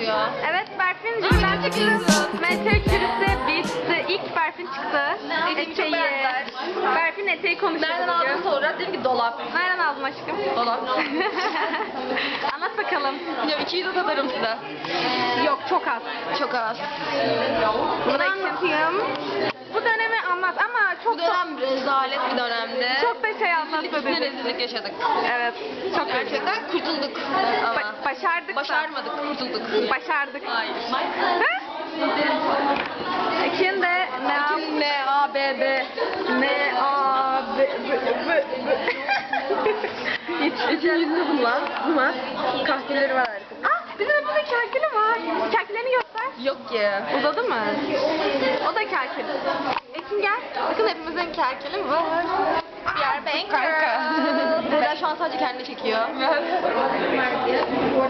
yazıyor. Evet Berfin jüriden çıktı. Meteor jürisi bitti. İlk Berfin çıktı. Eteği. Berfin eteği konuşuyor. Nereden aldın sorular? Dedim ki dolap. Nereden aldın aşkım? Dolap. Anlat bakalım. Ya 200 atarım size. Yok çok az. Çok az. Bunu da anlatayım. Anlat ama çok Bu dönem rezalet bir dönemdi. çok da şey Üstüne anlatmadık. rezillik yaşadık. Evet. Çok Gerçekten kurtulduk. Ama Ba- başardık da. başarmadık, kurtulduk. Başardık. Hayır. Ekin de ne yap? N, A, B, B. Ne a b b b Hiç yüzünde bunlar. Bunlar. Kahveleri var harika. Ah bizim hepimizde kalkülü var. Kalküleni göster. Yok ki. Uzadı mı? O da kalkül. Ekin gel. Bakın hepimizin kerkeli var. Kanka. Beyler şu an sadece kendini çekiyor.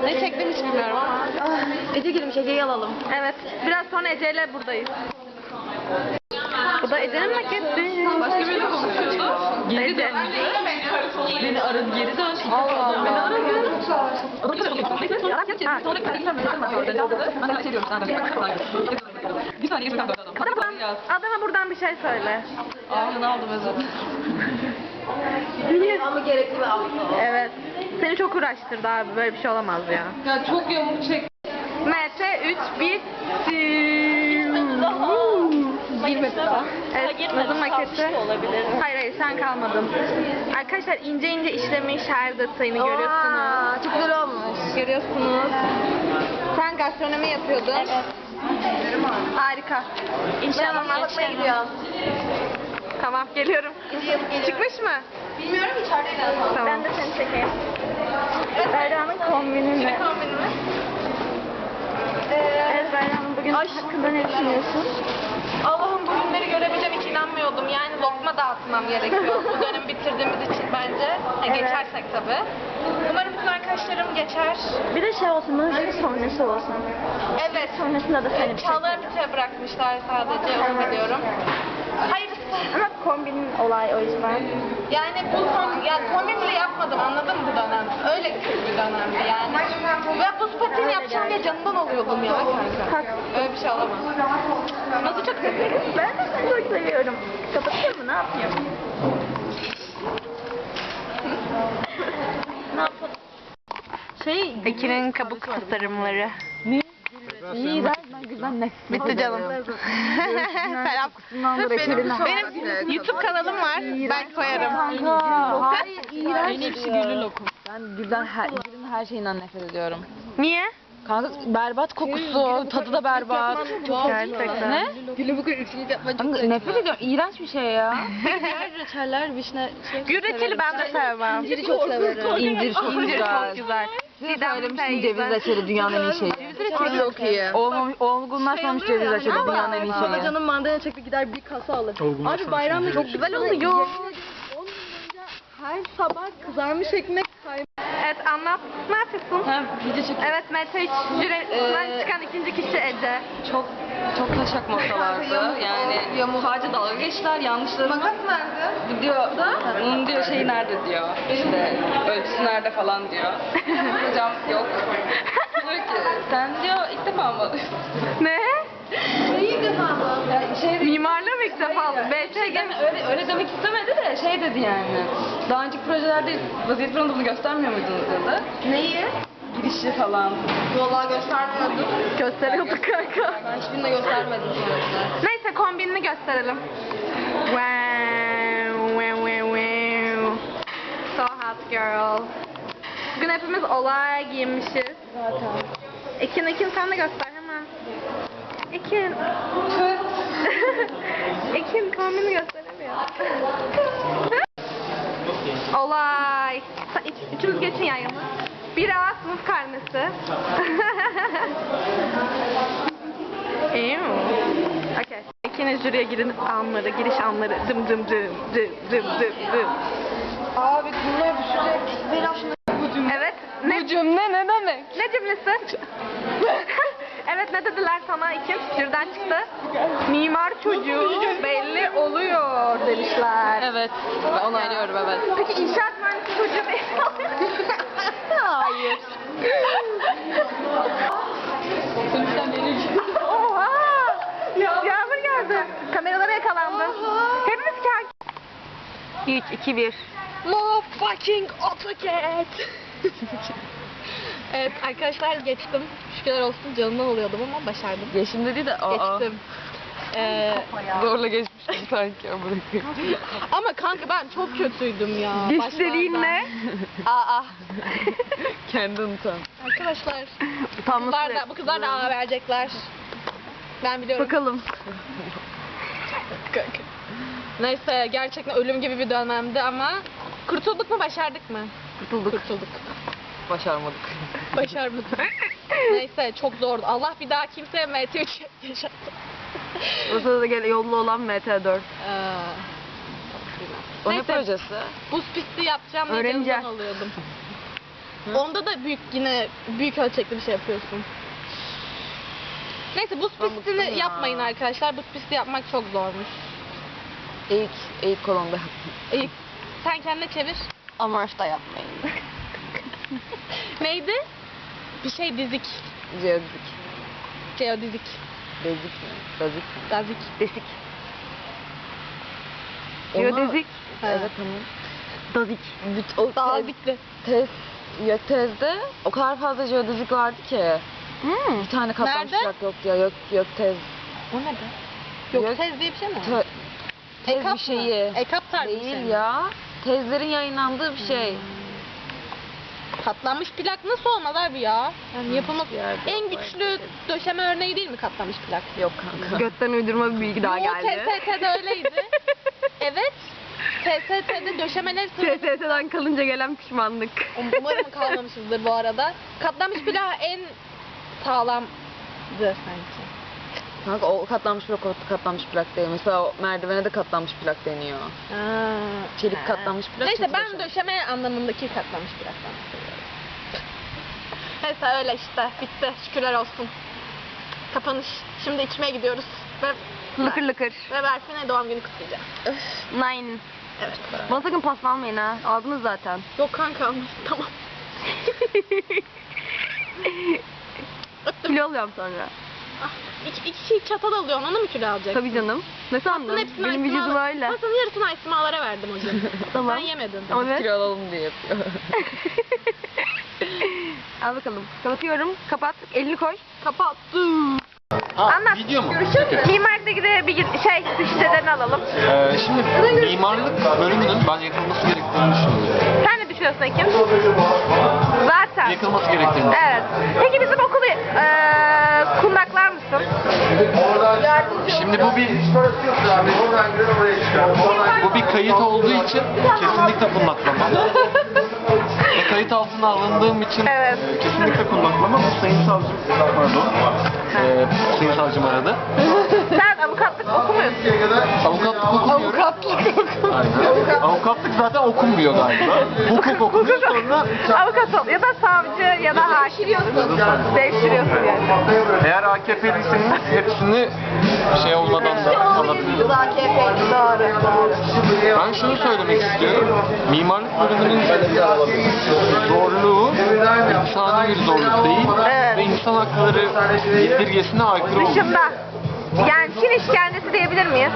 ne çektiğini hiç bilmiyorum ama. Ah, Ece gelmiş Ece'yi alalım. Evet. Biraz sonra Ece ile buradayız. Bu da Ece'nin maketi. Başka biriyle konuşuyordu. Ece. Beni aradı geri dön. Allah Allah. Beni aradı. Bir saniye döndü adam. Adama, adama buradan bir şey söyle. Ağzını aldım özür dilerim. Ama gerekli aldım. Evet. Seni çok uğraştırdı abi. Böyle bir şey olamaz ya. Ya çok yamuk çek. MT 3 bitti. Girmedi daha. Evet, Nazım maketi. Hayır hayır sen kalmadın. Arkadaşlar ince ince işlemiş her detayını görüyorsunuz. Çok güzel olmuş. Görüyorsunuz. Sen gastronomi yapıyordun. Evet. Harika. İnşallah anlatmaya gidiyorum. Tamam geliyorum. Çıkmış mı? Bilmiyorum içeride Tamam. Ben de seni çekeyim. Berra'nın kombini ne? Evet Berra Hanım bugün hakkında ne düşünüyorsun? Allah'ım bu günleri görebileceğim hiç inanmıyordum. Yani lokma dağıtmam gerekiyor. bu dönemi bitirdiğimiz için bence. Ha, Evet. Geçersek tabii. Umarım arkadaşlarım geçer. Bir de şey olsun, bunun bir sonrası olsun. Evet. Sonrasında da seni bir şey bitiyor bırakmışlar sadece. Onu biliyorum. Hayırlısı. Ama kombinin olay o yüzden. Yani bu son, ya kombin bile yapmadım anladın mı bu dönem? Öyle kötü bir dönemdi yani. Ve buz pateni yapacağım diye canından oluyordum ya kanka. Öyle bir şey olamaz. Nasıl çok seviyorum. Ben de seni çok seviyorum. Kapatayım mı? Ne yapayım? ne? Şey, Ekin'in kabuk tasarımları. iyi ben güzel nefret Bitti canım. Selam. Benim YouTube kanalım var. Ben koyarım. Hayır, iğrenç. En hepsi güllü lokum. Ben gülden her, gülün her şeyinden nefret ediyorum. Niye? Kanka berbat kokusu, tadı da berbat. Gerçekten. Ne? Gülü bugün üçlük yapma çok nefret ediyorum. İğrenç bir şey ya. Diğer reçeller, vişne, şey. Gül reçeli ben de sevmem. İnciri çok severim. İncir çok İncir güzel. çok güzel. Size Didem söylemiştim ceviz reçeli dünyanın en iyi şeyi. çok iyi. Olmamış, olgunlaşmamış ceviz reçeli dünyanın en iyi Baba şeyi. canım mandalina çekti gider bir kasa alır. Abi bayramda çok güzel oluyor. Her sabah kızarmış ekmek kaymak. Evet anlat. Ne yapıyorsun? Ha, video çek. Evet Mete hiç jüriden Ee, çıkan ikinci kişi Ece. Çok çok taşak masalardı. Yani sadece dalga geçtiler yanlışlarımı. Makas nerede? Diyor, onun diyor şeyi nerede diyor. İşte ölçüsü nerede falan diyor. Hocam yok. diyor ki sen diyor ilk defa mı alıyorsun? Ne? Yani şey dedi, Mimarlığı mı ilk defa aldın? şey BT deme, öyle, öyle demek istemedi de şey dedi yani. Daha önceki projelerde vaziyet planında bunu göstermiyor muydunuz dedi. Neyi? Girişi falan. Vallahi göstermiyordum. gösteriyorduk kanka. Ben hiçbirini de göstermedim sonuçta. Neyse kombinini gösterelim. Wow, wow, wow, wow. So hot girl. Bugün hepimiz olay giyinmişiz. Zaten. Ekin, Ekin sen de göster hemen. Ekin. Ekin kombini gösteremiyor. olay. Sa- üç- Üçünüz geçin yan yana. Bira sınıf karnesi. Ew. Okay. İkiniz jüriye girin anları, giriş anları. Dım dım dım dım dım dım dım. Abi cümle düşecek. Biraz şunu Evet. Ne, Bu cümle ne demek? ne cümlesi? Evet ne dediler sana? İki birden çıktı. Mimar çocuğu belli oluyor demişler. Evet. Onaylıyorum evet. Peki inşaat mühendisi çocuğu belli. Hayır. Oha! Yağmur geldi. Kameralara yakalandı. Hepimiz kâk. 3, 2, 1. No fucking AutoCAD evet arkadaşlar geçtim. Şükürler olsun canımdan oluyordum ama başardım. Geçim dedi de aa. Geçtim. Ee, Zorla geçmiştim sanki bırakayım. ama kanka ben çok kötüydüm ya. Dediğin ne? Aa. Kendi unutan. Arkadaşlar bu Utanması. kızlar da, bu kızlar da aa verecekler. Ben biliyorum. Bakalım. Kanka. Neyse gerçekten ölüm gibi bir dönemdi ama kurtulduk mu başardık mı? Kurtulduk. Kurtulduk. Başarmadık. Başarmadık. Neyse çok zordu. Allah bir daha kimseye MT3 yaşattı. Ortada da gel yollu olan MT4. Ee, O ne Neyse. projesi? buz pisti yapacağım diye Öğreneceğiz. alıyordum. Onda da büyük yine büyük ölçekli bir şey yapıyorsun. Neyse buz Ben pistini bıktım ya. yapmayın arkadaşlar. Buz pisti yapmak çok zormuş. İlk, ilk kolonda İyi. Sen kendine çevir. Amaçta yapmayın. Neydi? Bir şey dizik. Geodik. Geodizik. Bezik mi? Bezik mi? Dazik. Desik. Onu- Geodezik. Evet tamam. Dazik. Büt, o Daha tez, dikti. tez, ya tezde o kadar fazla jeodezik vardı ki. Hmm. Bir tane katlanmış Nerede? yok ya. Yok, yok tez. O ne be? Yok, Yok. tez diye bir şey mi? Tö, tez Ekap bir şeyi. Mı? Ekap tarzı bir Değil şey mi? ya. Tezlerin yayınlandığı bir şey. Katlanmış plak nasıl olmaz abi ya? Yani yerde en güçlü döşeme örneği değil mi katlanmış plak? Yok kanka. Götten uydurma bir bilgi daha Yo, geldi. TST'de öyleydi. evet. TST'de döşemeler sırasında TST'den kalınca gelen pişmanlık. umarım kalmamışızdır bu arada. Katlanmış plak en sağlamdı sanki. Kanka o katlanmış plak o katlanmış plak değil. Mesela o merdivene de katlanmış plak deniyor. Çelik katlanmış plak. Neyse ben döşeme. döşeme anlamındaki katlanmış plaktan bahsediyorum. Neyse öyle işte bitti şükürler olsun. Kapanış. Şimdi içmeye gidiyoruz. Ve, Lıkır lıkır. ve Berfin'e doğum günü kutlayacağım. Nine. Evet. Bana sakın paslanmayın ha. Aldınız zaten. Yok kanka almış. Tamam. Kilo alıyorum sonra. Ah, iki, iki şey çatal alıyorsun onu mu kilo alacaksın? Tabii canım. Ne sandın? Hepsini Benim Aysima- vücudum öyle. Pastanın yarısını Aysimalara verdim hocam. Tamam. Sen yemedin. Evet. Kilo alalım diye yapıyor. Al bakalım. Kapatıyorum. Kapat. Elini koy. Kapattım. Anlat. Video mu? Mimaride gide bir şey düşüncelerini alalım. Ee, şimdi mimarlık bölümünün ben yakılması gerektiğini düşünüyorum. Sen ne düşünüyorsun Ekim? Zaten. Yakılması gerektiğini Evet. Peki bizim okulu eee? Şimdi bu bir bu bir kayıt olduğu için kesinlikle kundaklama. Ve kayıt altına alındığım için Evet. kesinlikle kundaklama. Bu sayın savcım pardon. E, sayın savcım aradı. Okumuyorsun. Avukatlık okumuyorum. Avukatlık Aynen. Avukatlık zaten okunmuyor galiba. Hukuk okunuyor sonra Avukat ol ya da savcı ya da hakim. Değiştiriyorsun yani. eğer AKP'liyseniz hepsini şey olmadan da alabilirsiniz. Ben şunu söylemek istiyorum. Mimarlık bölümünün zorluğu insani bir zorluk değil Evet. ve insan hakları bildirgesine aykırı oluyor. Dışında. Yani Çin işkencesi diyebilir miyiz?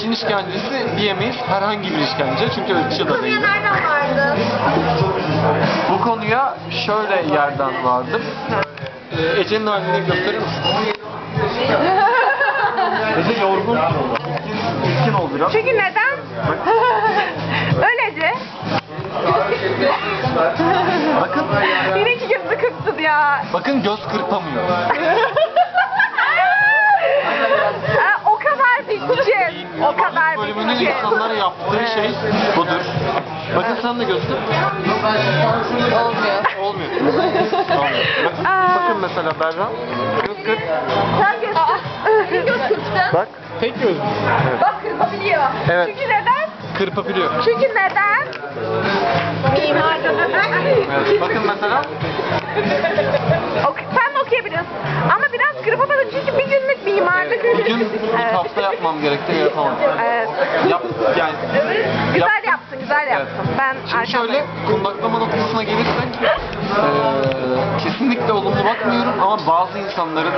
Çin işkencesi diyemeyiz herhangi bir işkence çünkü ırkçı da değil. nereden vardı? Bu konuya şöyle yerden vardım. Ee, Ece'nin halini gösterir misin? Ece yorgun. İlkin ol biraz. Çünkü neden? Öylece. Bakın, Yine iki gözü kırptın ya. bakın göz kırpamıyor. Ha, o kadar bitkin. O kadar Bölümünün bitkin. insanlara yaptığı şey budur. Bakın sen de göster. Olmuyor. Olmuyor. Olmuyor. Bakın, bakın mesela Berra. Göz kırp. Sen göster. Göz kırptın. Bak. Tek göz. Evet. Bak kırpabiliyor. Evet. Çünkü neden? Kırpabiliyor. Çünkü neden? Mimar. Evet. Bakın mesela. Ok sen okuyabiliyorsun. Ama biraz kırpamadın çünkü bir günlük mimarlık. Bugün ilk hafta yapmam gerekti yapamadım. Evet. Yap, yani Güzel yaptın, güzel yaptın. Ben Şimdi şöyle kundaklama noktasına gelirsek eee, kesinlikle olumlu bakmıyorum ama bazı insanların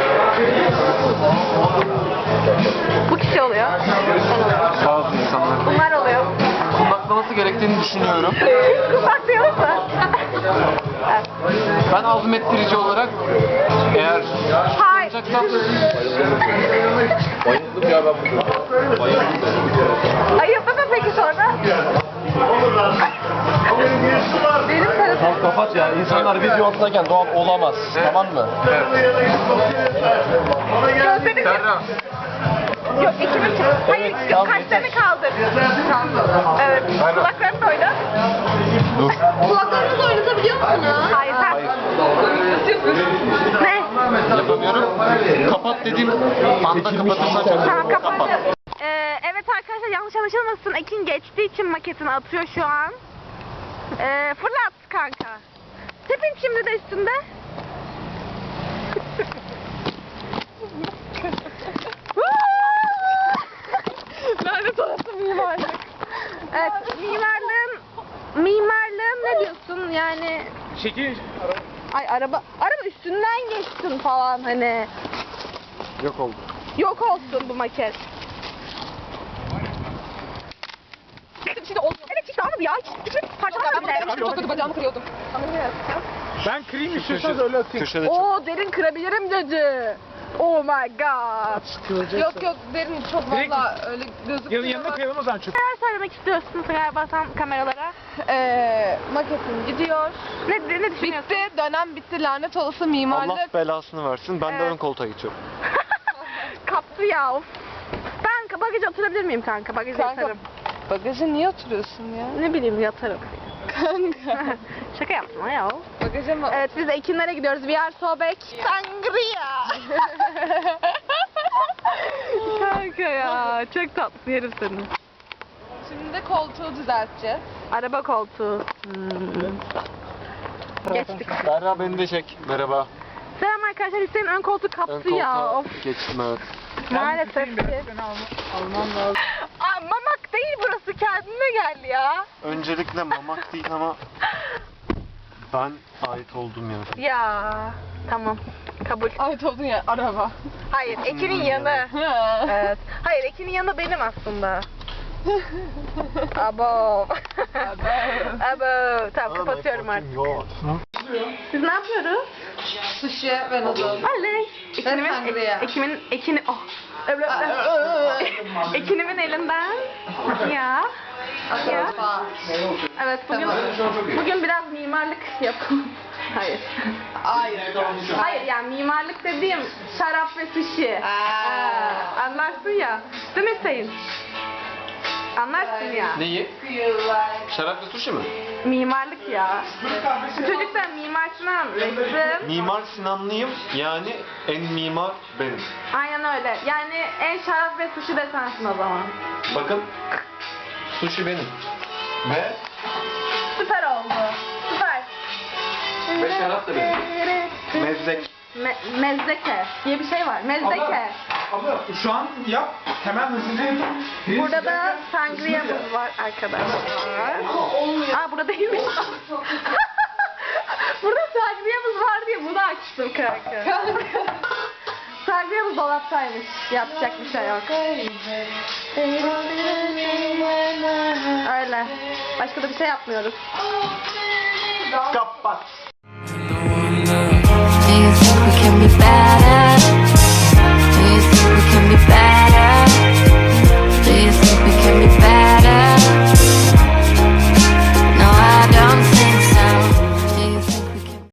Bu kişi oluyor. bazı insanların Bunlar oluyor. kundaklaması gerektiğini düşünüyorum. Kusaklıyor musun? Ben azmettirici olarak eğer Hayır. yapacaksam Ayıldı mı peki sonra? Benim tarafım. Tamam kapat ya. İnsanlar video altındayken doğal olamaz. Tamam mı? Gözlerini Serra. Yok ikimiz. Hayır Tamam, kaşlarını kaldır. Evet. Kulaklarını da oyna. Dur. Kulaklarınızı oynatabiliyor musunuz? Hayır sen. Ne? Yapamıyorum. Kapat dediğim anda kapatırsan çok Tamam kapat. Ee, evet arkadaşlar yanlış anlaşılmasın. Ekin geçtiği için maketini atıyor şu an. Ee, fırlat kanka. Tepin şimdi de üstünde. Lanet olası mimarlık. Evet mimarlığın mimarlığın ne diyorsun yani Şekil. Ay araba araba üstünden geçsin falan hani Yok oldu. Yok olsun bu maket. Şimdi oldu. Evet hiç almadı ya. Hiç, hiç parçalamadı bile. Çok kötü bacağımı kırıyordum. Ben kırayım istiyorsanız öyle atayım. Köşede Oo derin kırabilirim dedi. Oh my god. Yok yok derin çok Direkt- valla öyle gözükmüyor. Yanı yanına koyalım o zaman çöp. Söylemek istiyorsun galiba sen kameralara? Ee, maketim gidiyor. Ne, ne düşünüyorsun? Bitti dönem bitti lanet olası mimarlık. Allah belasını versin. Ben de Evet. ön koltuğa geçiyorum. Kaptı ya of. Ben bagaja oturabilir miyim kanka? Bagaja Kanka, yatarım. Bagaja niye oturuyorsun ya? Ne bileyim yatarım. Kanka. Şaka yaptım ya. Bagaja mı? Evet biz Ekinlere gidiyoruz. We are so back. Sangria. Kanka ya çok tatlı yerim seni. Şimdi de koltuğu düzelteceğiz. Araba koltuğu. Hmm. Geçtik. Serra beni de çek. Merhaba. Selam arkadaşlar Hüseyin ön koltuğu Ön kaptı ya. koltuğa Of. geçtim evet. Maalesef ki. Almam lazım. Aa, mamak değil burası kendine gel ya. Öncelikle mamak değil ama ben ait oldum ya. Ya tamam kabul. Ait oldun ya araba. Hayır Ekin'in yanı. Evet. Hayır Ekin'in yanı benim aslında. Abo. Abo. Tamam kapatıyorum artık. Biz ne yapıyoruz? Sushi ve noodle. Oley. Ekinimin, sangria. Ekimin, ekini, oh. Ekinimin elinden. Ya. Ya. Evet bugün, bugün biraz mimarlık yapalım. Hayır. Hayır. Hayır yani mimarlık dediğim şarap ve sushi. Aa, anlarsın ya. Değil mi Hüseyin? Anlarsın ya. Neyi? Şaraplı sushi mi? Mimarlık ya. Bu çocuk da Mimar Sinan resim. Mimar Sinanlıyım yani en mimar benim. Aynen öyle. Yani en şarap ve sushi de sensin o zaman. Bakın sushi benim. Ve Süper oldu. Süper. Ve şarap da benim. mezdek. Me- mezdeke diye bir şey var. Mezdeke. Abla şu an yap. Hemen hızlıca yap. Burada da sangria'mız var arkadaşlar. Aa burada değilmiş. burada sangria'mız var diye bunu açtım kanka. Sangria'mız dolaptaymış. Yapacak bir şey yok. Öyle. Başka da bir şey yapmıyoruz. Kapat.